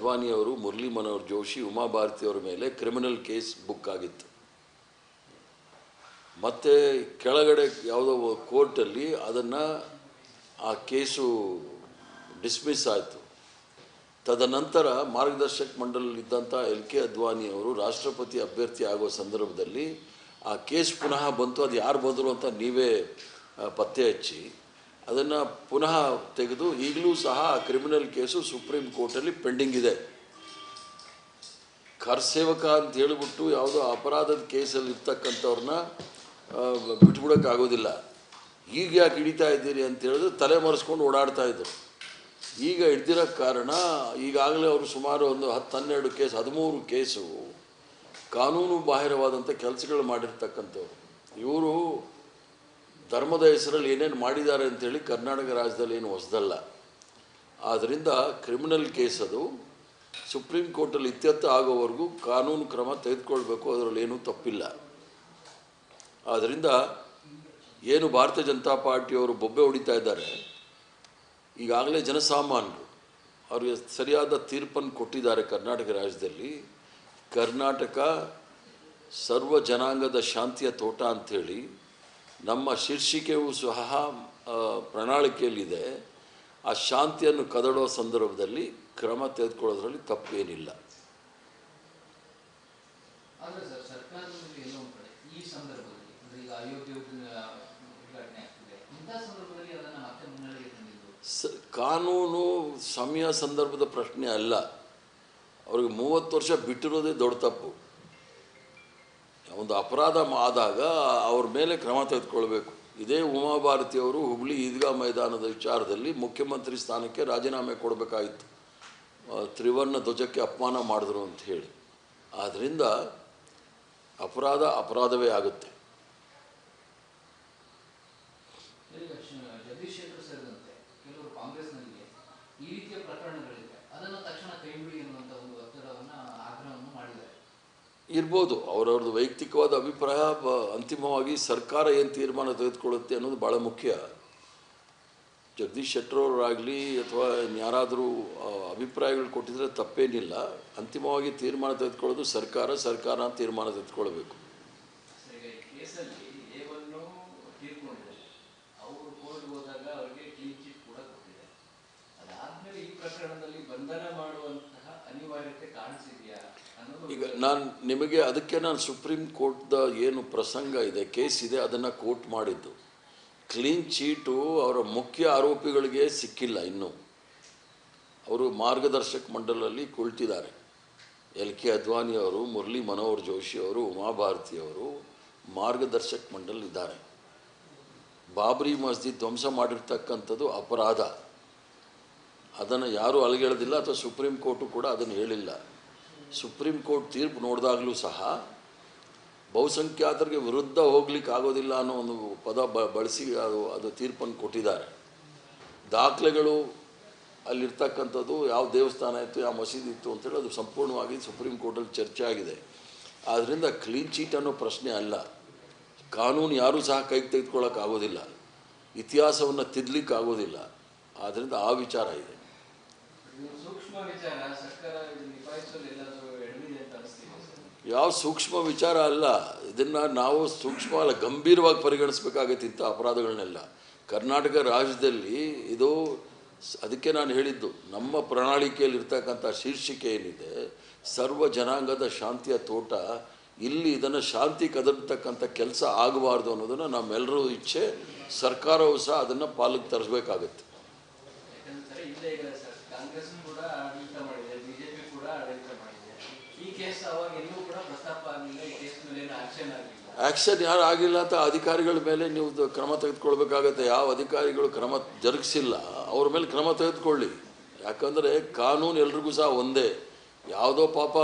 ಅಡ್ವಾಣಿಯವರು ಮುರಳಿ ಮನೋಹರ್ ಜೋಶಿ ಉಮಾಭಾರತಿ ಭಾರತಿಯವರ ಮೇಲೆ criminal case book ಆಗಿತ್ತು. ಮತ್ತೆ ಕೆಳಗಡೆ ಯಾವುದೋ ಕೋರ್ಟಲ್ಲಿ ಅದನ್ನು ಆ ಕೇಸು ಡಿಸ್ಮಿಸ್ ಆಯಿತು. ತದನಂತರ ಮಾರ್ಗದರ್ಶಕ ಮಂಡಲದಲ್ಲಿದ್ದಂಥ ಎಲ್ ಕೆ ಅದ್ವಾನಿ ಅವರು ರಾಷ್ಟ್ರಪತಿ ಅಭ್ಯರ್ಥಿ ಆಗೋ ಸಂದರ್ಭದಲ್ಲಿ ಆ ಕೇಸ್ ಪುನಃ ಬಂತು. ಅದು ಯಾರು ಬಂದರು ಅಂತ ನೀವೇ ಪತ್ತೆ ಹಚ್ಚಿ. ಅದನ್ನು ಪುನಃ ತೆಗೆದು ಈಗಲೂ ಸಹ ಆ ಕ್ರಿಮಿನಲ್ ಕೇಸು ಸುಪ್ರೀಂ ಕೋರ್ಟಲ್ಲಿ ಪೆಂಡಿಂಗ್ ಇದೆ. ಕರ್ಸೇವಕ ಅಂತ ಹೇಳಿಬಿಟ್ಟು ಯಾವುದೋ ಅಪರಾಧದ ಕೇಸಲ್ಲಿ ಇರ್ತಕ್ಕಂಥವ್ರನ್ನ ಬಿಟ್ಬಿಡೋಕ್ಕಾಗೋದಿಲ್ಲ ಈಗ ಯಾಕೆ ಹಿಡಿತಾ ಇದ್ದೀರಿ ಅಂತ ಹೇಳಿದ್ರೆ ತಲೆ ಮರೆಸ್ಕೊಂಡು ಓಡಾಡ್ತಾ ಇದ್ದರು ಈಗ ಹಿಡ್ದಿರೋ ಕಾರಣ ಈಗಾಗಲೇ ಅವರು ಸುಮಾರು ಒಂದು ಹತ್ತು ಹನ್ನೆರಡು ಕೇಸ್, ಹದಿಮೂರು ಕೇಸು ಕಾನೂನು ಬಾಹಿರವಾದಂಥ ಕೆಲಸಗಳು ಮಾಡಿರ್ತಕ್ಕಂಥವ್ರು. ಇವರು ಧರ್ಮದ ಹೆಸರಲ್ಲಿ ಏನೇನು ಮಾಡಿದ್ದಾರೆ ಅಂತೇಳಿ ಕರ್ನಾಟಕ ರಾಜ್ಯದಲ್ಲಿ ಏನು ಹೊಸದಲ್ಲ. ಆದ್ದರಿಂದ ಕ್ರಿಮಿನಲ್ ಕೇಸ್ ಅದು. ಸುಪ್ರೀಂ ಕೋರ್ಟಲ್ಲಿ ಇತ್ಯರ್ಥ ಆಗೋವರೆಗೂ ಕಾನೂನು ಕ್ರಮ ತೆಗೆದುಕೊಳ್ಬೇಕು, ಅದರಲ್ಲಿ ಏನೂ ತಪ್ಪಿಲ್ಲ. ಆದ್ದರಿಂದ ಏನು ಭಾರತೀಯ ಜನತಾ ಪಾರ್ಟಿಯವರು ಬೊಬ್ಬೆ ಹೊಡಿತಾ ಇದ್ದಾರೆ. ಈಗಾಗಲೇ ಜನಸಾಮಾನ್ಯರು ಅವರಿಗೆ ಸರಿಯಾದ ತೀರ್ಪನ್ನು ಕೊಟ್ಟಿದ್ದಾರೆ ಕರ್ನಾಟಕ ರಾಜ್ಯದಲ್ಲಿ. ಕರ್ನಾಟಕ ಸರ್ವ ಜನಾಂಗದ ಶಾಂತಿಯ ತೋಟ ಅಂಥೇಳಿ ನಮ್ಮ ಶೀರ್ಷಿಕೆಯು ಸಹ ಪ್ರಣಾಳಿಕೆಯಲ್ಲಿದೆ. ಆ ಶಾಂತಿಯನ್ನು ಕದಡುವ ಸಂದರ್ಭದಲ್ಲಿ ಕ್ರಮ ತೆಗೆದುಕೊಳ್ಳೋದ್ರಲ್ಲಿ ತಪ್ಪೇನಿಲ್ಲ. ಕಾನೂನು ಸಮಯ ಸಂದರ್ಭದ ಪ್ರಶ್ನೆ ಅಲ್ಲ. ಅವ್ರಿಗೆ ಮೂವತ್ತು ವರ್ಷ ಬಿಟ್ಟಿರೋದೇ ದೊಡ್ಡ ತಪ್ಪು. ಒಂದು ಅಪರಾಧ ಆದಾಗ ಅವ್ರ ಮೇಲೆ ಕ್ರಮ ತೆಗೆದುಕೊಳ್ಬೇಕು. ಇದೇ ಉಮಾಭಾರತಿಯವರು ಹುಬ್ಳಿ ಈದ್ಗಾ ಮೈದಾನದ ವಿಚಾರದಲ್ಲಿ ಮುಖ್ಯಮಂತ್ರಿ ಸ್ಥಾನಕ್ಕೆ ರಾಜೀನಾಮೆ ಕೊಡಬೇಕಾಗಿತ್ತು ತ್ರಿವರ್ಣ ಧ್ವಜಕ್ಕೆ ಅಪಮಾನ ಮಾಡಿದ್ರು ಅಂತ ಹೇಳಿ. ಆದ್ದರಿಂದ ಅಪರಾಧ ಅಪರಾಧವೇ ಆಗುತ್ತೆ ಈಗ ಶ- ಜಗದೀಶ್ ಶೆಟ್ಟರ್ ಸೇರಿದಂತೆ ಕೆಲವರು ಕಾಂಗ್ರೆಸ್ನಲ್ಲಿಗೆ ಈ ರೀತಿಯ ಪ್ರಕರಣಗಳಿವೆ ಅದನ್ನ ತಕ್ಷಣ ಕೈಬಿಡಿ ಎನ್ನುವಂತ ಒಂದು ಒತ್ತಡವನ್ನ ಆಗ್ರಹವನ್ನು ಮಾಡಿದ್ದಾರೆ ಇರ್ಬೋದು. ಅವರವ್ರದ್ದು ವೈಯಕ್ತಿಕವಾದ ಅಭಿಪ್ರಾಯ ಅಂತಿಮವಾಗಿ ಸರ್ಕಾರ ಏನು ತೀರ್ಮಾನ ತೆಗೆದುಕೊಳ್ಳುತ್ತೆ ಅನ್ನೋದು ಭಾಳ ಮುಖ್ಯ. ಜಗದೀಶ್ ಶೆಟ್ಟರವರಾಗಲಿ ಅಥವಾ ಯಾರಾದರೂ ಅಭಿಪ್ರಾಯಗಳು ಕೊಟ್ಟಿದ್ರೆ ತಪ್ಪೇನಿಲ್ಲ. ಅಂತಿಮವಾಗಿ ತೀರ್ಮಾನ ತೆಗೆದುಕೊಳ್ಳೋದು ಸರ್ಕಾರ ಸರ್ಕಾರ ತೀರ್ಮಾನ ತೆಗೆದುಕೊಳ್ಬೇಕು ಸರ್, ಈಗ ಈ ಕೇಸಲ್ಲಿ ಏವನ್ನು ತೀರ್ಕೊಂಡಿದ್ದಾರೆ ಅವರು ಕೋರ್ಟ್ ಹೋದಾಗ ಅವರಿಗೆ ಕ್ಲೀನ್ ಚಿಟ್ ಕೂಡ ಕೊಟ್ಟಿದೆ ಅದಾದ್ಮೇಲೆ ಈ ಪ್ರಕರಣದಲ್ಲಿ ಬಂಧನ ಮಾಡುವಂತಹ ಅನಿವಾರ್ಯತೆ ಕಾಣಿಸಿದೆಯಾ ಅನ್ನೋದು ಈಗ ನಾನು ನಿಮಗೆ ಅದಕ್ಕೆ ನಾನು ಸುಪ್ರೀಂ ಕೋರ್ಟ್ದ ಏನು ಪ್ರಸಂಗ ಇದೆ ಕೇಸ್ ಇದೆ, ಅದನ್ನು ಕೋರ್ಟ್ ಮಾಡಿದ್ದು. ಕ್ಲೀನ್ ಚೀಟು ಅವರ ಮುಖ್ಯ ಆರೋಪಿಗಳಿಗೆ ಸಿಕ್ಕಿಲ್ಲ ಇನ್ನೂ. ಅವರು ಮಾರ್ಗದರ್ಶಕ ಮಂಡಲಲ್ಲಿ ಕುಳಿತಿದ್ದಾರೆ. ಎಲ್ ಕೆ ಅದ್ವಾನಿ ಅವರು, ಮುರಳಿ ಮನೋಹರ್ ಜೋಶಿ ಅವರು, ಉಮಾಭಾರತಿ ಅವರು ಮಾರ್ಗದರ್ಶಕ ಮಂಡಲ್ ಇದ್ದಾರೆ. ಬಾಬ್ರಿ ಮಸ್ಜಿದ್ ಧ್ವಂಸ ಮಾಡಿರ್ತಕ್ಕಂಥದ್ದು ಅಪರಾಧ. ಅದನ್ನು ಯಾರೂ ಅಲಗೇಳೋದಿಲ್ಲ, ಅಥವಾ ಸುಪ್ರೀಂ ಕೋರ್ಟು ಕೂಡ ಅದನ್ನು ಹೇಳಿಲ್ಲ. ಸುಪ್ರೀಂ ಕೋರ್ಟ್ ತೀರ್ಪು ನೋಡಿದಾಗಲೂ ಸಹ ಬಹುಸಂಖ್ಯಾತರಿಗೆ ವಿರುದ್ಧ ಹೋಗ್ಲಿಕ್ಕೆ ಆಗೋದಿಲ್ಲ ಅನ್ನೋ ಒಂದು ಪದ ಬ, ಬಳಸಿ ಅದು ಅದು ತೀರ್ಪನ್ನು ಕೊಟ್ಟಿದ್ದಾರೆ. ದಾಖಲೆಗಳು ಅಲ್ಲಿರ್ತಕ್ಕಂಥದ್ದು ಯಾವ ದೇವಸ್ಥಾನ ಇತ್ತು, ಯಾವ ಮಸೀದಿ ಇತ್ತು ಅಂತೇಳಿ ಅದು ಸಂಪೂರ್ಣವಾಗಿ ಸುಪ್ರೀಂ ಕೋರ್ಟಲ್ಲಿ ಚರ್ಚೆ ಆಗಿದೆ. ಆದ್ದರಿಂದ ಕ್ಲೀನ್ ಚೀಟ್ ಅನ್ನೋ ಪ್ರಶ್ನೆ ಅಲ್ಲ. ಕಾನೂನು ಯಾರೂ ಸಹ ಕೈಗೆ ತೆಗೆದುಕೊಳ್ಳೋಕ್ಕಾಗೋದಿಲ್ಲ. ಇತಿಹಾಸವನ್ನು ತಿದ್ದಲಿಕ್ಕೆ ಆಗೋದಿಲ್ಲ ಆದ್ದರಿಂದ ಆ ವಿಚಾರ ಇದೆ ಇದು ಸೂಕ್ಷ್ಮ ವಿಚಾರ ಸರ್ಕಾರ ಇದು ನಿಭಾಯಿಸಲು ಎಲ್ಲಾದರೂ ಎಡವಿದೆ ಅಂತ ಅನಿಸ್ತಿದೆ ಸರ್ ಯಾವ ಸೂಕ್ಷ್ಮ ವಿಚಾರ ಅಲ್ಲ. ಇದನ್ನು ನಾವು ಸೂಕ್ಷ್ಮ ಅಲ್ಲ, ಗಂಭೀರವಾಗಿ ಪರಿಗಣಿಸಬೇಕಾಗತ್ತೆ ಇಂಥ ಅಪರಾಧಗಳನ್ನೆಲ್ಲ. ಕರ್ನಾಟಕ ರಾಜ್ಯದಲ್ಲಿ ಇದು ಅದಕ್ಕೆ ನಾನು ಹೇಳಿದ್ದು, ನಮ್ಮ ಪ್ರಣಾಳಿಕೆಯಲ್ಲಿರ್ತಕ್ಕಂಥ ಶೀರ್ಷಿಕೆ ಏನಿದೆ, ಸರ್ವ ಜನಾಂಗದ ಶಾಂತಿಯ ತೋಟ, ಇಲ್ಲಿ ಇದನ್ನು ಶಾಂತಿ ಕದರ್ತಕ್ಕಂಥ ಕೆಲಸ ಆಗಬಾರ್ದು ಅನ್ನೋದನ್ನು ನಮ್ಮೆಲ್ಲರೂ ಇಚ್ಛೆ, ಸರ್ಕಾರವೂ ಸಹ ಅದನ್ನು ಪಾಲಕ್ಕೆ ತರಿಸ್ಬೇಕಾಗತ್ತೆ ಯಾಕಂದ್ರೆ ಇಲ್ಲೇ ಈಗ ಸರ್ ಕಾಂಗ್ರೆಸ್ ಕೂಡ ಆಡಳಿತ ಮಾಡಿದೆ ಬಿಜೆಪಿ ಕೂಡ ಆಡಳಿತ ಮಾಡಿದೆ ಈ ಕೇಸ್ ಅವಾಗ ಎಲ್ಲೂ ಕೂಡ ಪ್ರಸ್ತಾಪ ಆಗಲಿಲ್ಲ ಈ ಕೇಸ್ ಮೇಲೆ ಏನು ಆಕ್ಷನ್ ಆಗಲಿಲ್ಲ ಆ್ಯಕ್ಷನ್ ಯಾರು ಆಗಿಲ್ಲ ಅಂತ ಅಧಿಕಾರಿಗಳ ಮೇಲೆ ನೀವು ಕ್ರಮ ತೆಗೆದುಕೊಳ್ಬೇಕಾಗತ್ತೆ. ಯಾವ ಅಧಿಕಾರಿಗಳು ಕ್ರಮ ಜರುಗಿಸಿಲ್ಲ, ಅವ್ರ ಮೇಲೆ ಕ್ರಮ ತೆಗೆದುಕೊಳ್ಳಿ. ಯಾಕಂದರೆ ಕಾನೂನು ಎಲ್ರಿಗೂ ಸಹ ಒಂದೇ. ಯಾವುದೋ ಪಾಪ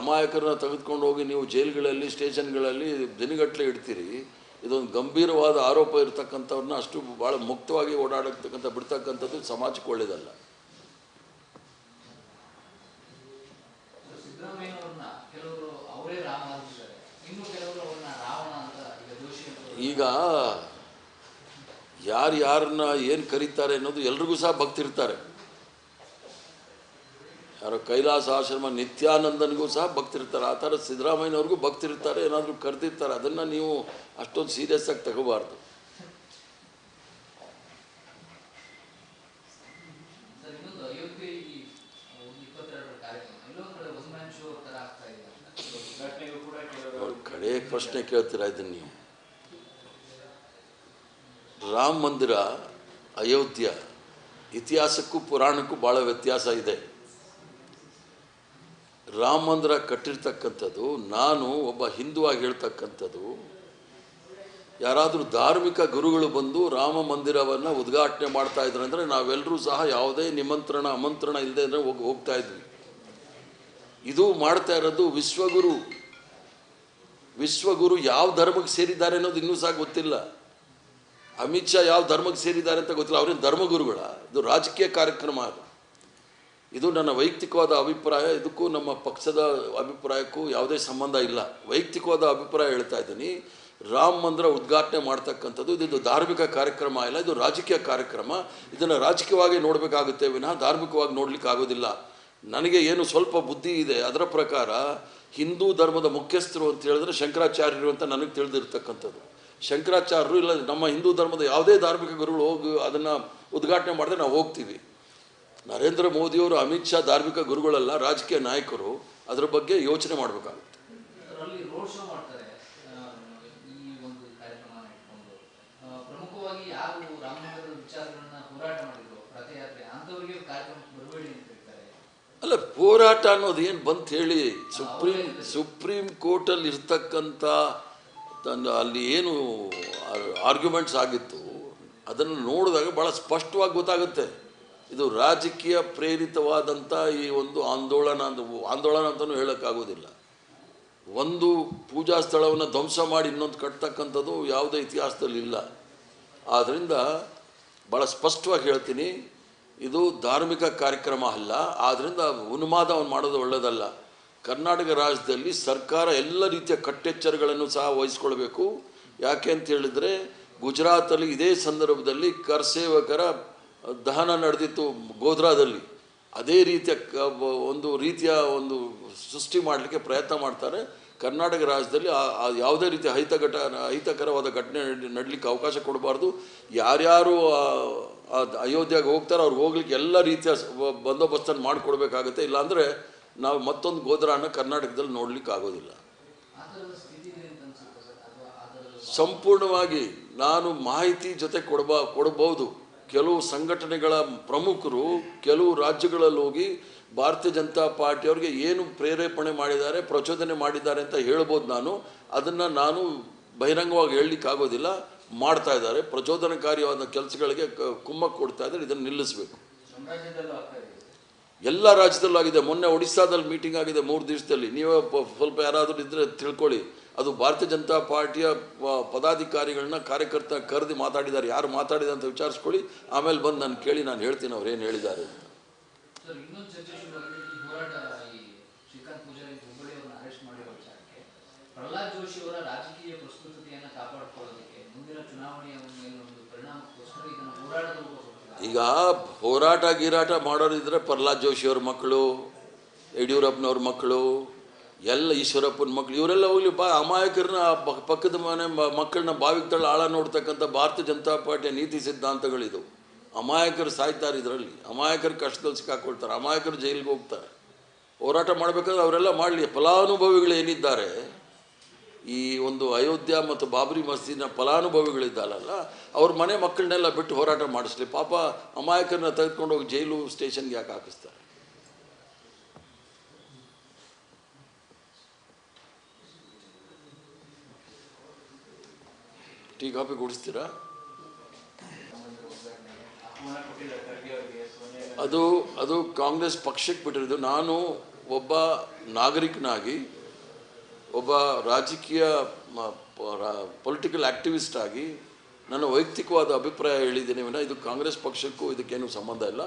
ಅಮಾಯಕರನ್ನ ತೆಗೆದುಕೊಂಡು ಹೋಗಿ ನೀವು ಜೈಲ್ಗಳಲ್ಲಿ, ಸ್ಟೇಷನ್ಗಳಲ್ಲಿ ದಿನಗಟ್ಟಲೆ ಇಡ್ತೀರಿ. ಇದೊಂದು ಗಂಭೀರವಾದ ಆರೋಪ ಇರತಕ್ಕಂಥವ್ರನ್ನ ಅಷ್ಟು ಭಾಳ ಮುಕ್ತವಾಗಿ ಓಡಾಡತಕ್ಕಂಥ, ಬಿಡ್ತಕ್ಕಂಥದ್ದು ಸಮಾಜಕ್ಕೆ ಒಳ್ಳೆಯದಲ್ಲ ಸಿದ್ದರಾಮಯ್ಯನವ್ರನ್ನ ಕೆಲವರು ಅವರೇ ರಾಮ ಅಂತಿದ್ದಾರೆ ಇನ್ನು ಕೆಲವರು ಅವ್ರನ್ನ ರಾವಣ ಅಂತ ಈಗ ದೋಷಿ ಅಂತ ಈಗ ಯಾರು ಯಾರನ್ನ ಏನು ಕರೀತಾರೆ ಅನ್ನೋದು ಎಲ್ರಿಗೂ ಸಹ ಭಕ್ತಿರ್ತಾರೆ ಯಾರೋ ಕೈಲಾಸ ಆಶ್ರಮ ನಿತ್ಯಾನಂದನಿಗೂ ಸಹ ಭಕ್ತಿರ್ತಾರೆ ಆ ಥರ ಸಿದ್ದರಾಮಯ್ಯನವ್ರಿಗೂ ಭಕ್ತಿರ್ತಾರೆ ಏನಾದರೂ ಕರೆದಿರ್ತಾರೆ. ಅದನ್ನು ನೀವು ಅಷ್ಟೊಂದು ಸೀರಿಯಸ್ ಆಗಿ ತಗೋಬಾರ್ದು. ಕಡೆ ಪ್ರಶ್ನೆ ಕೇಳ್ತೀರಾ ಇದನ್ನ ಒಂದು ಇಪ್ಪತ್ತೆರಡರ ಕಾರ್ಯಕ್ರಮ ಇನ್ನೊಂದು ಕಡೆ ಒನ್ ಮ್ಯಾನ್ ಶೋ ಥರ ಆಗ್ತಾ ಇದೆ ಅಂತ ಉದ್ಘಾಟನೆಗೂ ಕೂಡ ಕೆಲವರು ಅವ್ರ ಕಡೆ ಪ್ರಶ್ನೆ ಕೇಳ್ತೀರಾ ಇದನ್ನು ನೀವು ರಾಮ ಮಂದಿರ, ಅಯೋಧ್ಯ, ಇತಿಹಾಸಕ್ಕೂ ಪುರಾಣಕ್ಕೂ ಭಾಳ ವ್ಯತ್ಯಾಸ ಇದೆ. ರಾಮ ಮಂದಿರ ಕಟ್ಟಿರ್ತಕ್ಕಂಥದ್ದು, ನಾನು ಒಬ್ಬ ಹಿಂದುವಾಗಿ ಹೇಳ್ತಕ್ಕಂಥದ್ದು, ಯಾರಾದರೂ ಧಾರ್ಮಿಕ ಗುರುಗಳು ಬಂದು ರಾಮ ಮಂದಿರವನ್ನು ಉದ್ಘಾಟನೆ ಮಾಡ್ತಾ ಇದ್ರು ಅಂದರೆ ನಾವೆಲ್ಲರೂ ಸಹ ಯಾವುದೇ ನಿಮಂತ್ರಣ ಆಮಂತ್ರಣ ಇಲ್ಲದೆ ಅಂದರೆ ಹೋಗಿ, ಹೋಗ್ತಾ ಇದ್ವಿ. ಇದು ಮಾಡ್ತಾ ಇರೋದು ವಿಶ್ವಗುರು. ವಿಶ್ವಗುರು ಯಾವ ಧರ್ಮಕ್ಕೆ ಸೇರಿದ್ದಾರೆ ಅನ್ನೋದು ಇನ್ನೂ ಸಹ ಗೊತ್ತಿಲ್ಲ. ಅಮಿತ್ ಶಾ ಯಾವ ಧರ್ಮಕ್ಕೆ ಸೇರಿದ್ದಾರೆ ಅಂತ ಗೊತ್ತಿಲ್ಲ. ಅವ್ರೇನು ಧರ್ಮಗುರುಗಳ? ಇದು ರಾಜಕೀಯ ಕಾರ್ಯಕ್ರಮ ಅದು. ಇದು ನನ್ನ ವೈಯಕ್ತಿಕವಾದ ಅಭಿಪ್ರಾಯ. ಇದಕ್ಕೂ ನಮ್ಮ ಪಕ್ಷದ ಅಭಿಪ್ರಾಯಕ್ಕೂ ಯಾವುದೇ ಸಂಬಂಧ ಇಲ್ಲ. ವೈಯಕ್ತಿಕವಾದ ಅಭಿಪ್ರಾಯ ಹೇಳ್ತಾ ಇದ್ದೀನಿ. ರಾಮ ಮಂದಿರ ಉದ್ಘಾಟನೆ ಮಾಡ್ತಕ್ಕಂಥದ್ದು ಇದು ಧಾರ್ಮಿಕ ಕಾರ್ಯಕ್ರಮ ಇಲ್ಲ ಇದು ರಾಜಕೀಯ ಕಾರ್ಯಕ್ರಮ. ಇದನ್ನು ರಾಜಕೀಯವಾಗಿ ನೋಡಬೇಕಾಗುತ್ತೆ ವಿನಃ ಧಾರ್ಮಿಕವಾಗಿ ನೋಡಲಿಕ್ಕೆ ಆಗೋದಿಲ್ಲ ನನಗೆ ಏನು ಸ್ವಲ್ಪ ಬುದ್ಧಿ ಇದೆ, ಅದರ ಪ್ರಕಾರ ಹಿಂದೂ ಧರ್ಮದ ಮುಖ್ಯಸ್ಥರು ಅಂತ ಹೇಳಿದ್ರೆ ಶಂಕರಾಚಾರ್ಯರು ಅಂತ ನನಗೆ ತಿಳಿದಿರ್ತಕ್ಕಂಥದ್ದು. ಶಂಕರಾಚಾರ್ಯರು ಇಲ್ಲ ನಮ್ಮ ಹಿಂದೂ ಧರ್ಮದ ಯಾವುದೇ ಧಾರ್ಮಿಕ ಗುರುಗಳು ಹೋಗಿ ಅದನ್ನು ಉದ್ಘಾಟನೆ ಮಾಡಿದ್ರೆ ನಾವು ಹೋಗ್ತೀವಿ. ನರೇಂದ್ರ ಮೋದಿಯವರು ಅಮಿತ್ ಶಾ ಧಾರ್ಮಿಕ ಗುರುಗಳಲ್ಲ ರಾಜಕೀಯ ನಾಯಕರು ಅದರ ಬಗ್ಗೆ ಯೋಚನೆ ಮಾಡಬೇಕಾಗುತ್ತೆ. ಅಲ್ಲಿ ಹೋರಾಟ ಅನ್ನೋದು ಏನು ಬಂತ ಹೇಳಿ ಸುಪ್ರೀಂ ಸುಪ್ರೀಂ ಕೋರ್ಟಲ್ಲಿ ಇರ್ತಕ್ಕಂಥ ತನ್ನ ಅಲ್ಲಿ ಏನು ಆರ್ಗ್ಯುಮೆಂಟ್ಸ್ ಆಗಿತ್ತು, ಅದನ್ನು ನೋಡಿದಾಗ ಭಾಳ ಸ್ಪಷ್ಟವಾಗಿ ಗೊತ್ತಾಗುತ್ತೆ. ಇದು ರಾಜಕೀಯ ಪ್ರೇರಿತವಾದಂಥ ಈ ಒಂದು ಆಂದೋಲನ ಅಂತ ಆಂದೋಲನ ಅಂತಲೂ ಹೇಳೋಕ್ಕಾಗೋದಿಲ್ಲ. ಒಂದು ಪೂಜಾ ಸ್ಥಳವನ್ನು ಧ್ವಂಸ ಮಾಡಿ ಇನ್ನೊಂದು ಕಟ್ತಕ್ಕಂಥದ್ದು ಯಾವುದೇ ಇತಿಹಾಸದಲ್ಲಿ ಇಲ್ಲ. ಆದ್ದರಿಂದ ಭಾಳ ಸ್ಪಷ್ಟವಾಗಿ ಹೇಳ್ತೀನಿ, ಇದು ಧಾರ್ಮಿಕ ಕಾರ್ಯಕ್ರಮ ಅಲ್ಲ ಆದ್ದರಿಂದ ಉನ್ಮಾದವನ್ನು ಮಾಡೋದು ಒಳ್ಳೆಯದಲ್ಲ ಕರ್ನಾಟಕ ರಾಜ್ಯದಲ್ಲಿ ಸರ್ಕಾರ ಎಲ್ಲ ರೀತಿಯ ಕಟ್ಟೆಚ್ಚರಗಳನ್ನು ಸಹ ವಹಿಸ್ಕೊಳ್ಬೇಕು. ಯಾಕೆ ಅಂತ ಹೇಳಿದರೆ, ಗುಜರಾತಲ್ಲಿ ಇದೇ ಸಂದರ್ಭದಲ್ಲಿ ಕರ್ಸೇವಕರ ದಹನ ನಡೆದಿತ್ತು ಗೋಧ್ರಾದಲ್ಲಿ. ಅದೇ ರೀತಿಯ ಒಂದು ರೀತಿಯ ಒಂದು ಸೃಷ್ಟಿ ಮಾಡಲಿಕ್ಕೆ ಪ್ರಯತ್ನ ಮಾಡ್ತಾರೆ. ಕರ್ನಾಟಕ ರಾಜ್ಯದಲ್ಲಿ ಯಾವುದೇ ರೀತಿಯ ಅಹಿತಘಟ, ಅಹಿತಕರವಾದ ಘಟನೆ ನಡ್- ನಡಲಿಕ್ಕೆ ಅವಕಾಶ ಕೊಡಬಾರ್ದು. ಯಾರ್ಯಾರು ಅಯೋಧ್ಯೆಗೆ ಹೋಗ್ತಾರೋ ಅವ್ರಿಗೆ ಹೋಗ್ಲಿಕ್ಕೆ ಎಲ್ಲ ರೀತಿಯ ಬಂದೋಬಸ್ತನ್ನು ಮಾಡಿಕೊಡ್ಬೇಕಾಗುತ್ತೆ. ಇಲ್ಲಾಂದರೆ ನಾವು ಮತ್ತೊಂದು ಗೋದ್ರಾನ ಕರ್ನಾಟಕದಲ್ಲಿ ನೋಡ್ಲಿಕ್ಕೆ ಆಗೋದಿಲ್ಲ. ಸಂಪೂರ್ಣವಾಗಿ ನಾನು ಮಾಹಿತಿ ಜೊತೆ ಕೊಡಬ ಕೊಡಬಹುದು ಕೆಲವು ಸಂಘಟನೆಗಳ ಪ್ರಮುಖರು, ಕೆಲವು ರಾಜ್ಯಗಳಲ್ಲಿ ಹೋಗಿ ಭಾರತೀಯ ಜನತಾ ಪಾರ್ಟಿಯವ್ರಿಗೆ ಏನು ಪ್ರೇರೇಪಣೆ ಮಾಡಿದ್ದಾರೆ, ಪ್ರಚೋದನೆ ಮಾಡಿದ್ದಾರೆ ಅಂತ ಹೇಳ್ಬೋದು ನಾನು. ಅದನ್ನು ನಾನು ಬಹಿರಂಗವಾಗಿ ಹೇಳಲಿಕ್ಕೆ ಆಗೋದಿಲ್ಲ. ಮಾಡ್ತಾ ಇದ್ದಾರೆ. ಪ್ರಚೋದನಕಾರಿಯಾದ ಕೆಲಸಗಳಿಗೆ ಕುಮ್ಮಕ್ಕು ಕೊಡ್ತಾ ಇದ್ದಾರೆ. ಇದನ್ನು ನಿಲ್ಲಿಸಬೇಕು. ಎಲ್ಲ ರಾಜ್ಯದಲ್ಲೂ ಆಗಿದೆ. ಮೊನ್ನೆ ಒಡಿಸ್ಸಾದಲ್ಲಿ ಮೀಟಿಂಗ್ ಆಗಿದೆ ಮೂರು ದಿವಸದಲ್ಲಿ. ನೀವೇ ಸ್ವಲ್ಪ ಯಾರಾದರೂ ಇದ್ದರೆ ತಿಳ್ಕೊಳ್ಳಿ. ಅದು ಭಾರತೀಯ ಜನತಾ ಪಾರ್ಟಿಯ ಪದಾಧಿಕಾರಿಗಳನ್ನ ಕಾರ್ಯಕರ್ತ ಕರೆದು ಮಾತಾಡಿದ್ದಾರೆ. ಯಾರು ಮಾತಾಡಿದೆ ಅಂತ ವಿಚಾರಿಸ್ಕೊಳ್ಳಿ. ಆಮೇಲೆ ಬಂದು ನಾನು ಕೇಳಿ ನಾನು ಹೇಳ್ತೀನಿ ಅವ್ರು ಏನು ಹೇಳಿದ್ದಾರೆ ಅಂತ. ಪ್ರಹ್ಲಾದ್ ಜೋಶಿ ಅವರ ರಾಜಕೀಯ ಪ್ರಸ್ತುತತೆಯನ್ನು ಕಾಪಾಡಿಕೊಳ್ಳೋದಕ್ಕೆ ಮುಂದಿನ ಚುನಾವಣೆಯ ಒಂದು ಪರಿಣಾಮಕ್ಕೋಸ್ಕರ ಇದನ್ನು ಹೋರಾಟದ ಈಗ ಹೋರಾಟ ಗೀರಾಟ ಮಾಡೋರಿದ್ರೆ ಪ್ರಹ್ಲಾದ್ ಜೋಶಿಯವ್ರ ಮಕ್ಕಳು, ಯಡಿಯೂರಪ್ಪನವ್ರ ಮಕ್ಕಳು, ಎಲ್ಲ ಈಶ್ವರಪ್ಪನ ಮಕ್ಕಳು ಇವರೆಲ್ಲ ಹೋಗ್ಲಿ, ಬಾ, ಅಮಾಯಕರನ್ನ ಪಕ್- ಪಕ್ಕದ ಮನೆ ಮಕ್ಕಳನ್ನ ಬಾವಿಗೆ ತಳ್ಳ ಆಳ ನೋಡ್ತಕ್ಕಂಥ ಭಾರತೀಯ ಜನತಾ ಪಾರ್ಟಿಯ ನೀತಿ ಸಿದ್ಧಾಂತಗಳಿದು ಅಮಾಯಕರು ಸಾಯ್ತಾರೆ ಇದರಲ್ಲಿ, ಅಮಾಯಕರು ಕಷ್ಟದಲ್ಲಿ ಸಿಕ್ಕಾಕೊಳ್ತಾರೆ, ಅಮಾಯಕರು ಜೈಲಿಗೆ ಹೋಗ್ತಾರೆ. ಹೋರಾಟ ಮಾಡಬೇಕಾದ್ರೆ ಅವರೆಲ್ಲ ಮಾಡಲಿ, ಫಲಾನುಭವಿಗಳು ಏನಿದ್ದಾರೆ ಈ ಒಂದು ಅಯೋಧ್ಯ ಮತ್ತು ಬಾಬರಿ ಮಸೀದಿನ ಫಲಾನುಭವಿಗಳಿದ್ದಾರಲ್ಲ, ಅವ್ರ ಮನೆ ಮಕ್ಕಳನ್ನೆಲ್ಲ ಬಿಟ್ಟು ಹೋರಾಟ ಮಾಡಿಸ್ಲಿ. ಪಾಪ ಅಮಾಯಕರನ್ನ ತೆಗೆದುಕೊಂಡು ಹೋಗಿ ಜೈಲು ಸ್ಟೇಷನ್ಗೆ ಯಾಕೆ ಹಾಕಿಸ್ತಾರೆ? ಟೀ, ಕಾಫಿ ಕುಡಿಸ್ತೀರಾ? ಅದು ಅದು ಕಾಂಗ್ರೆಸ್ ಪಕ್ಷಕ್ಕೆ ಬಿಟ್ಟಿರೋದು. ನಾನು ಒಬ್ಬ ನಾಗರಿಕನಾಗಿ ಒಬ್ಬ ರಾಜಕೀಯ ಪೊಲಿಟಿಕಲ್ ಆಕ್ಟಿವಿಸ್ಟ್ ಆಗಿ ನನ್ನ ವೈಯಕ್ತಿಕವಾದ ಅಭಿಪ್ರಾಯ ಹೇಳಿದ್ದೀನಿ ವಿನ ಇದು ಕಾಂಗ್ರೆಸ್ ಪಕ್ಷಕ್ಕೂ ಇದಕ್ಕೇನು ಸಂಬಂಧ ಇಲ್ಲ.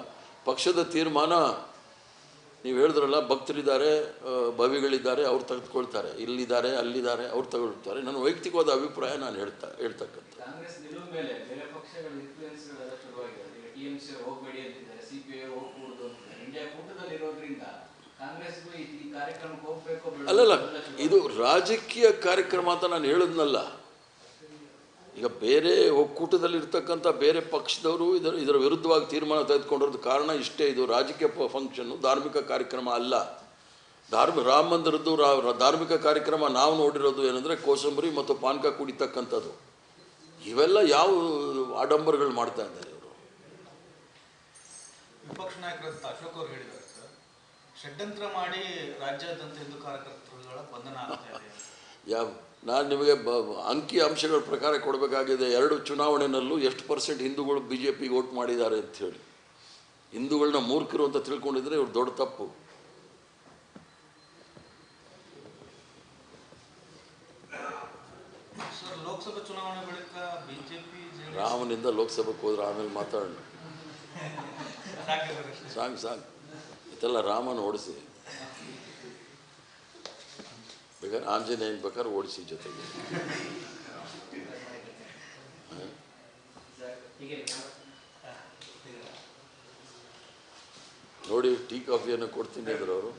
ಪಕ್ಷದ ತೀರ್ಮಾನ ನೀವು ಹೇಳಿದ್ರಲ್ಲ ಭಕ್ತರಿದ್ದಾರೆ ಭವಿಗಳಿದ್ದಾರೆ ಅವ್ರು ತೆಗೆದುಕೊಳ್ತಾರೆ. ಇಲ್ಲಿದ್ದಾರೆ ಅಲ್ಲಿದ್ದಾರೆ ಅವ್ರು ತಗೊಳ್ತಾರೆ ನನ್ನ ವೈಯಕ್ತಿಕವಾದ ಅಭಿಪ್ರಾಯ ನಾನು ಹೇಳ್ತಾ ಹೇಳ್ತಕ್ಕಂಥ ಅಲ್ಲಲ್ಲ. ಇದು ರಾಜಕೀಯ ಕಾರ್ಯಕ್ರಮ ಅಂತ ನಾನು ಹೇಳಿದ್ನಲ್ಲ. ಈಗ ಬೇರೆ ಒಕ್ಕೂಟದಲ್ಲಿ ಇರ್ತಕ್ಕಂಥ ಬೇರೆ ಪಕ್ಷದವರು ಇದರ ಇದರ ವಿರುದ್ಧವಾಗಿ ತೀರ್ಮಾನ ತೆಗೆದುಕೊಂಡಿರೋದು ಕಾರಣ ಇಷ್ಟೇ. ಇದು ರಾಜಕೀಯ ಫಂಕ್ಷನ್ನು ಧಾರ್ಮಿಕ ಕಾರ್ಯಕ್ರಮ ಅಲ್ಲ. ಧಾರ್ಮ, ರಾಮ ಮಂದಿರದ್ದು ಧಾರ್ಮಿಕ ಕಾರ್ಯಕ್ರಮ ನಾವು ನೋಡಿರೋದು ಏನಂದರೆ ಕೋಸಂಬರಿ ಮತ್ತು ಪಾನಕ ಕುಡಿತಕ್ಕಂಥದ್ದು. ಇವೆಲ್ಲ ಯಾವ ಆಡಂಬರಗಳು ಮಾಡ್ತಾ ಇದ್ದಾರೆ ಇವರು? ವಿಪಕ್ಷ ನಾಯಕರಂತ ಅಶೋಕ್ ಅವರು ಹೇಳಿದ್ದಾರೆ. ಷಡ್ಯಂತ್ರ ಮಾಡಿ ರಾಜ್ಯಾದ್ಯಂತ ಹಿಂದೂ ಕಾರ್ಯಕರ್ತರುಗಳ ಬಂಧನ ಆಗ್ತಾ ಇದೆ. ಅಂತ. ಯಾವ ನಾನು ನಿಮಗೆ ಬ ಅಂಕಿ ಅಂಶಗಳ ಪ್ರಕಾರ ಕೊಡಬೇಕಾಗಿದೆ ಎರಡು ಚುನಾವಣೆಯಲ್ಲೂ ಎಷ್ಟು ಪರ್ಸೆಂಟ್ ಹಿಂದೂಗಳು ಬಿ ಜೆ ಪಿಗೆ ಓಟ್ ಮಾಡಿದ್ದಾರೆ ಅಂತ ಹೇಳಿ. ಹಿಂದೂಗಳನ್ನ ಮೂರ್ಖರು ಅಂತ ತಿಳ್ಕೊಂಡಿದ್ರೆ ಇವ್ರು ದೊಡ್ಡ ತಪ್ಪು. ಲೋಕಸಭಾ ಚುನಾವಣೆ ಬಳಿಕ ಬಿಜೆಪಿ ರಾಮನಿಂದ ಲೋಕಸಭೆಗೆ ಹೋದ್ರೆ ಆಮೇಲೆ ಮಾತಾಡೋಣ. ಸಾಂಗ್ ಸಾಂಗ್ ಸಾಕು ಸಾಕು. ಇದೆಲ್ಲ ರಾಮನ ಓಡಿಸಿ. ಬೇಕಾದ್ರೆ ಆಂಜನೇಯನ ಬೇಕಾದ್ರೆ ಓಡಿಸಿ ಜೊತೆಗೆ. ನೋಡಿ, ಟೀ ಕಾಫಿಯನ್ನು ಕೊಡ್ತೀನಿ ಅಂದ್ರೆ ಅವರು.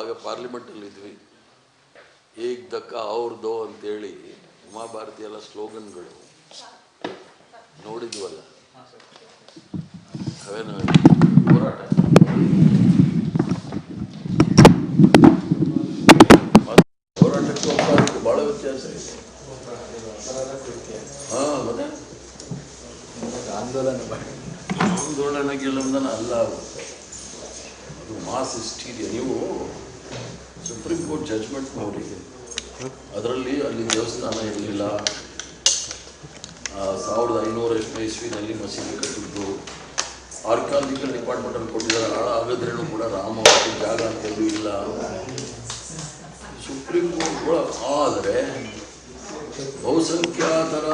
ಆಗ ಪಾರ್ಲಿಮೆಂಟಲ್ಲಿ ಇದ್ವಿ. ಏಕ್ ದಕ್ಕ ಅವ್ರದ್ದು ಅಂತೇಳಿ ಉಮಾಭಾರತಿ ಎಲ್ಲ ಸ್ಲೋಗನ್ಗಳು. ನೋಡಿದ್ವಲ್ಲ? ಅವೇನು ಹೋರಾಟ ಹೋರಾಟಕ್ಕೆ ಹೋರಾಟಕ್ಕೆ ಭಾಳ ವ್ಯತ್ಯಾಸ ಇದೆ ಹಾಂ ಮತ್ತೆ ಆಂದೋಲನ ಆಂದೋಲನ ಗೆಲ್ಲುವುದನ್ನ ಅಲ್ಲ ಅದು ಅದು ಮಾಸ್ ಹಿಸ್ಟೀರಿಯಾ ನೀವು ಸುಪ್ರೀಂ ಕೋರ್ಟ್ ಜಜ್ಮೆಂಟ್ ನೋಡಿ ಅದರಲ್ಲಿ ಅಲ್ಲಿ ದೇವಸ್ಥಾನ ಇರಲಿಲ್ಲ ಸಾವಿರದ ಐನೂರ ಎಷ್ಟನೇ ಇಸ್ವಿನಲ್ಲಿ ಮಸೀದಿ ಕಟ್ಟಿದ್ದು. ಆರ್ಕಾಲಜಿಕಲ್ ಡಿಪಾರ್ಟ್ಮೆಂಟಲ್ಲಿ ಕೊಟ್ಟಿದ್ದಾರೆ. ಹಾಗಾದ್ರೂ ಕೂಡ ರಾಮ ಜಾಗ ಅಂತ ಇಲ್ಲ. ಸುಪ್ರೀಂ ಕೋರ್ಟ್ ಆದರೆ ಬಹುಸಂಖ್ಯಾತರ